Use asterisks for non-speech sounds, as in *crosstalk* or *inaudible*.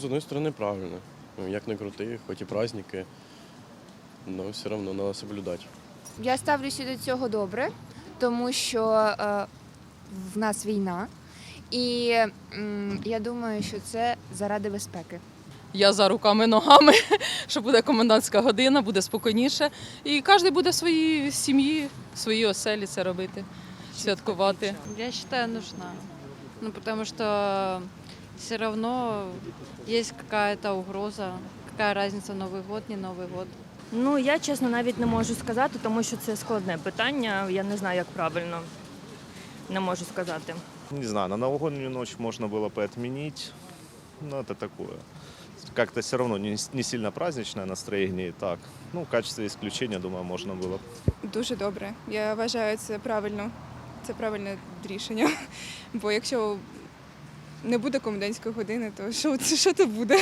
З одної сторони, правильно. Ну, Як не крути, хоч і праздники, але все одно треба соблюдати. Я ставлюся до цього добре, тому що е, в нас війна, і м, я думаю, що це заради безпеки. Я за руками ногами, *laughs* що буде комендантська година, буде спокійніше. І кожен буде в своїй сім'ї, в своїй оселі це робити, святкувати. Я считаю, нужна. Ну, потому что все равно есть какая-то угроза. Какая разница, Новый год, не Новый год. Ну я чесно навіть не можу сказати, тому що це складне питання. Я не знаю, як правильно. Не можу сказати. Не знаю, на новогоднюю ночь можно было бы отменить, но это такое. Как-то все равно не, не сильно праздничное настроение и так. Ну, в качестве исключения, думаю, можно было бы. Дуже добре. Я вважаю це правильно. Це правильне рішення. Бо якщо не буде комендантської години, то що, що то буде?